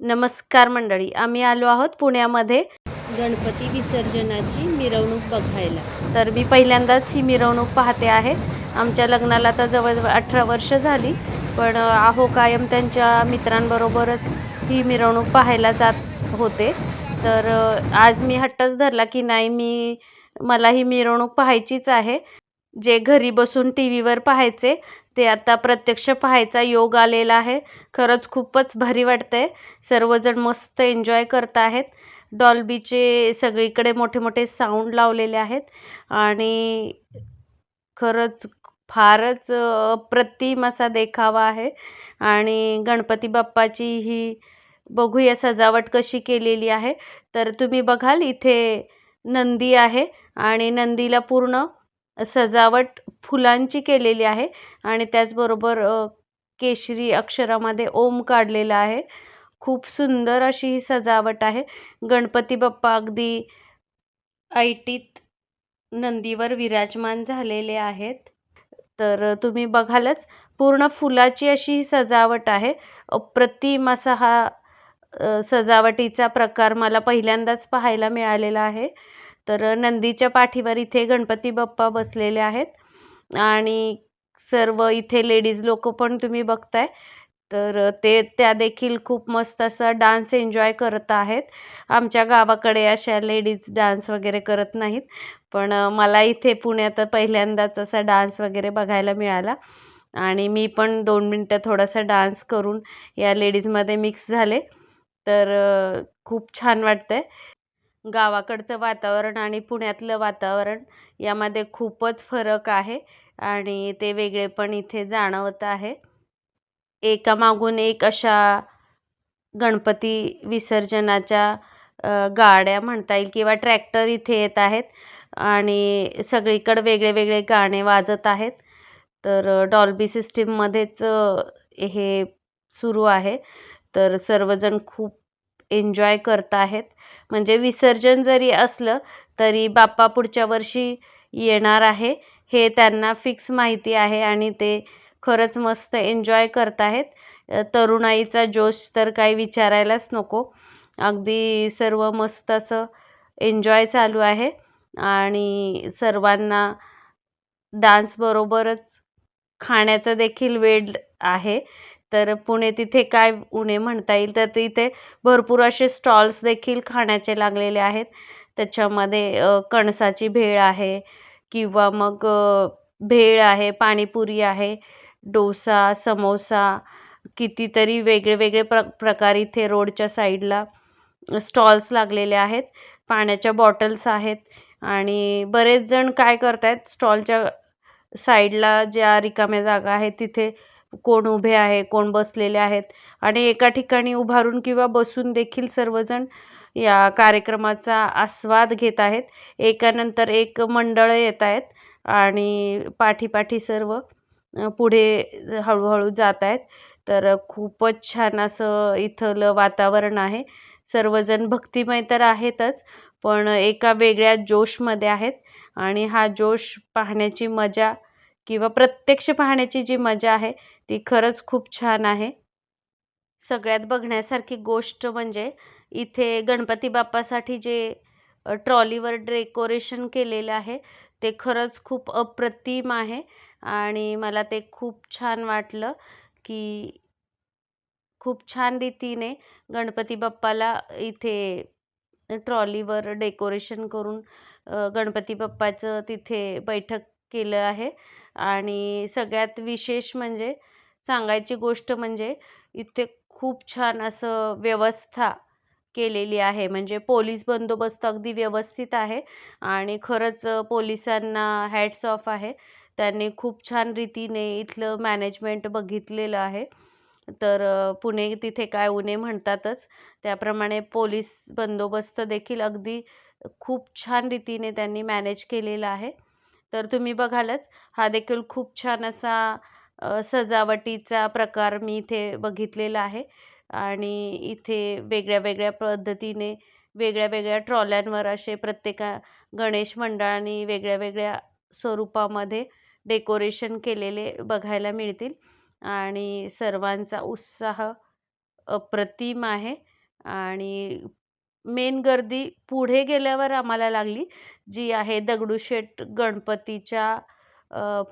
नमस्कार मंडळी आम्ही आलो आहोत पुण्यामध्ये. गणपती विसर्जनाची मिरवणूक बघायला. तर मी पहिल्यांदाच ही मिरवणूक पाहते आहे. आमच्या लग्नाला तर जवळजवळ अठरा वर्ष झाली पण आहो कायम त्यांच्या मित्रांबरोबरच ही मिरवणूक पाहायला जात होते. तर आज मी हट्टच धरला की नाही मी मला ही मिरवणूक पाहायचीच आहे. जे घरी बसून टी व्हीवर पाहायचे ते आता प्रत्यक्ष पाहायचा योग आलेला आहे. खरंच खूपच भारी वाटतंय. सर्वजण मस्त एन्जॉय करत आहेत. डॉल्बीचे सगळीकडे मोठे मोठे साऊंड लावलेले आहेत. आणि खरंच फारच प्रतिम अप्रतिम असा देखावा आहे. आणि गणपती बाप्पाची ही बघूया सजावट कशी केलेली आहे. तर तुम्ही बघाल इथे नंदी आहे. आणि नंदीला पूर्ण सजावट फुलांची केलेली आहे आणि त्याचबरोबर केशरी अक्षरामध्ये ओम काढलेला आहे. खूप सुंदर अशी ही सजावट आहे. गणपती बाप्पा अगदी ऐटीत नंदीवर विराजमान झालेले आहेत. तर तुम्ही बघालच पूर्ण फुलाची अशी ही सजावट आहे. अप्रतिम असा हा सजावटीचा प्रकार मला पहिल्यांदाच पाहायला मिळालेला आहे. तर नंदीच्या पाठीवर इथे गणपती बाप्पा बसलेले आहेत. आणि सर्व इथे लेडीज लोक पण तुम्ही बघताय. तर ते त्या देखील खूप मस्त असा डान्स एन्जॉय करत आहेत. आमच्या गावाकडे अशा लेडीज डान्स वगैरे करत नाहीत. पण मला इथे पुण्यात पहिल्यांदाच असा डान्स वगैरे बघायला मिळाला. आणि मी पण दोन मिनटं थोडासा डान्स करून या लेडीजमध्ये मिक्स झाले. तर खूप छान वाटतंय. गावाकडचं वातावरण आणि पुण्यातलं वातावरण यामध्ये खूपच फरक आहे आणि ते वेगळेपण इथे जाणवत आहे. एकामागून एक अशा गणपती विसर्जनाच्या गाड्या म्हणता येईल किंवा ट्रॅक्टर इथे येत आहेत आणि सगळीकडे वेगळे वेगळे गाणे वाजत आहेत. तर डॉल्बी सिस्टीममध्येच हे सुरू आहे. तर सर्वजण खूप एन्जॉय करत आहेत. म्हणजे विसर्जन जरी असलं तरी बाप्पा पुढच्या वर्षी येणार आहे. हे त्यांना फिक्स माहिती आहे आणि ते खरंच मस्त एन्जॉय करत आहेत. तरुणाईचा जोश तर काही विचारायलाच नको. अगदी सर्व मस्त असं एन्जॉय चालू आहे आणि सर्वांना डान्सबरोबरच खाण्याचा देखील वेळ आहे. तर पुणे तिथे काय उणे म्हणता येईल? तर तिथे भरपूर असे स्टॉल्स देखील खाण्याचे लागलेले आहेत. त्याच्यामध्ये कणसाची भेळ आहे किंवा मग भेळ आहे पाणीपुरी आहे डोसा समोसा कितीतरी वेगळे वेगळे प्र प्रकार इथे रोडच्या साईडला स्टॉल्स लागलेले आहेत. पाण्याच्या बॉटल्स आहेत आणि बरेच जण काय करतायत? स्टॉलच्या साईडला ज्या रिकाम्या जागा आहेत तिथे कोण उभे आहे कोण बसलेले आहेत. आणि एका ठिकाणी उभारून किंवा बसून देखील सर्वजण या कार्यक्रमाचा आस्वाद घेत आहेत. एकानंतर एक मंडळं येत आहेत आणि पाठीपाठी सर्व पुढे हळूहळू जात आहेत. तर खूपच छान असं इथलं वातावरण आहे. सर्वजण भक्तिमय तर आहेतच पण एका वेगळ्या जोशमध्ये आहेत. आणि हा जोश पाहण्याची मजा किंवा प्रत्यक्ष पाहण्याची जी मजा आहे ती खरंच खूप छान आहे. सगळ्यात बघण्यासारखी गोष्ट म्हणजे इथे गणपती बाप्पासाठी जे ट्रॉलीवर डेकोरेशन केलेलं आहे ते खरंच खूप अप्रतिम आहे आणि मला ते खूप छान वाटलं की खूप छान रीतीने गणपती बाप्पाला इथे ट्रॉलीवर डेकोरेशन करून गणपती बाप्पाचं तिथे बैठक केलं आहे आणि सगळ्यात विशेष म्हणजे सांगायची गोष्ट म्हणजे इथे खूप छान असं व्यवस्था केलेली आहे. म्हणजे पोलीस बंदोबस्त अगदी व्यवस्थित आहे आणि खरंच पोलिसांना हॅट्स ऑफ आहे. त्यांनी खूप छान रीतीने इथलं मॅनेजमेंट बघितलेलं आहे. तर पुणे तिथे काय उणे म्हणतातच. त्याप्रमाणे पोलीस बंदोबस्त देखील अगदी खूप छान रीतीने त्यांनी मॅनेज केलेला आहे. तर तुम्ही बघालच. हा देखील खूप छान असा सजावटीचा प्रकार मी इथे बघितलेला आहे. आणि इथे वेगळ्या वेगळ्या पद्धतीने वेगळ्या वेगळ्या ट्रॉल्यांवर असे प्रत्येका गणेश मंडळाने वेगळ्या वेगळ्या स्वरूपामध्ये डेकोरेशन केलेले बघायला मिळतील. आणि सर्वांचा उत्साह अप्रतिम आहे. आणि मेन गर्दी पुढे गेल्यावर आम्हाला लागली जी आहे दगडूशेठ गणपतीच्या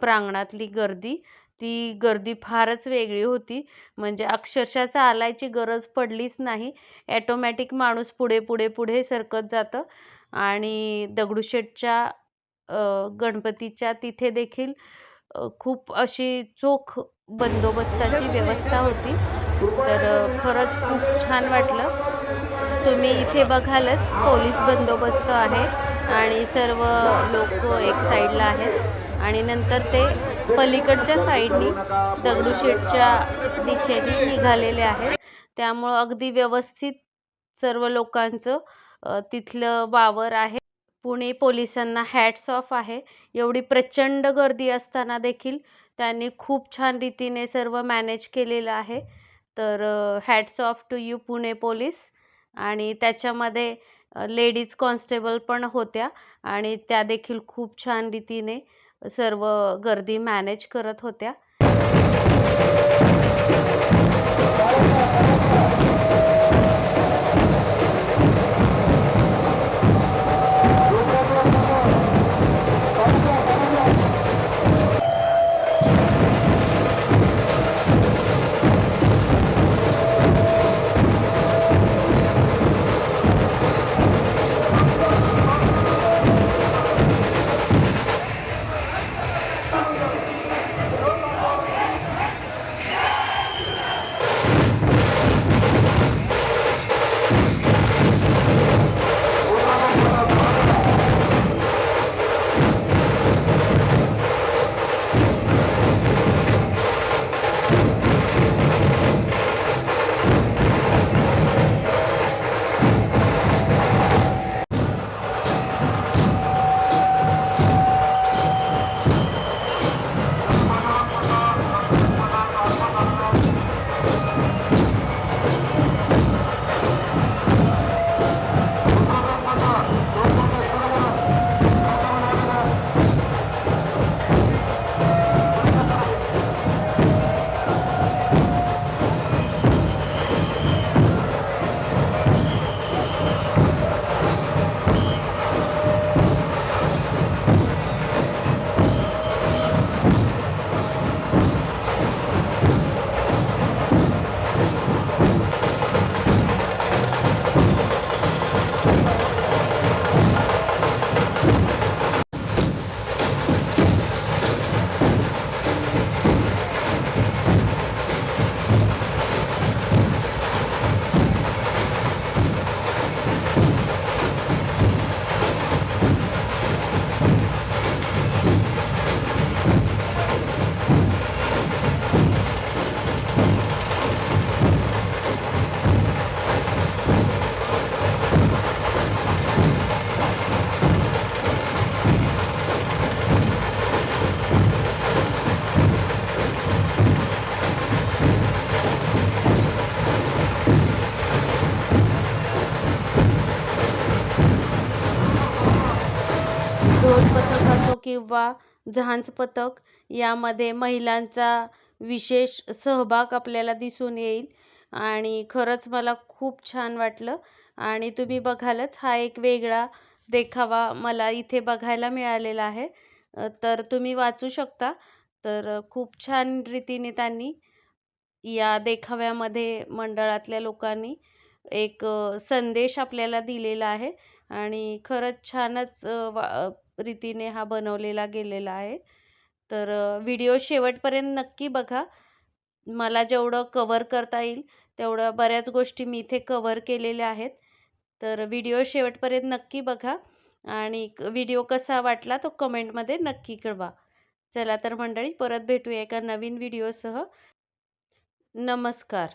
प्रांगणातली गर्दी. ती गर्दी फारच वेगळी होती. म्हणजे अक्षरशः चालायची गरज पडलीच नाही. ॲटोमॅटिक माणूस पुढे पुढे पुढे सरकत जातं. आणि दगडूशेठच्या गणपतीच्या तिथे देखील खूप अशी चोख बंदोबस्ताची व्यवस्था होती. तर खरंच खूप छान वाटलं. तुम्ही इथे बघालच. पोलीस बंदोबस्त आहे. आणि सर्व लोक एक साईडला आहेत. आणि नंतर ते पलीकडच्या साईडनी दगडूशेठच्या दिशेने निघालेले आहेत. त्यामुळं अगदी व्यवस्थित सर्व लोकांचं तिथलं वावर आहे. पुणे पोलिसांना हॅट्स ऑफ आहे. एवढी प्रचंड गर्दी असताना देखील त्यांनी खूप छान रीतीने सर्व मॅनेज केलेलं आहे. तर hats off to you Pune police. आणि त्याच्यामध्ये लेडीज कॉन्स्टेबल पण होत्या. आणि त्या देखील खूप छान रीतीने सर्व गर्दी मॅनेज करत होत्या. किंवा झांज पथक यामध्ये महिलांचा विशेष सहभाग आपल्याला दिसून येईल. आणि खरंच मला खूप छान वाटलं. आणि तुम्ही बघालच हा एक वेगळा देखावा मला इथे बघायला मिळालेला आहे. तर तुम्ही वाचू शकता. तर खूप छान रीतीने त्यांनी या देखाव्यामध्ये मंडळातल्या लोकांनी एक संदेश आपल्याला दिलेला आहे. आणि खरंच छानच वा रीतीने हा बनवलेला गेलेला आहे. तर व्हिडिओ शेवटपर्यंत नक्की बघा. मला जेवढं कवर करता येईल तेवढं बऱ्याच गोष्टी मी इथे कवर केलेल्या आहेत. तर व्हिडिओ शेवटपर्यंत नक्की बघा आणि व्हिडिओ कसा वाटला तो कमेंटमध्ये नक्की कळवा. चला तर मंडळी परत भेटूया एका नवीन व्हिडिओसह. नमस्कार.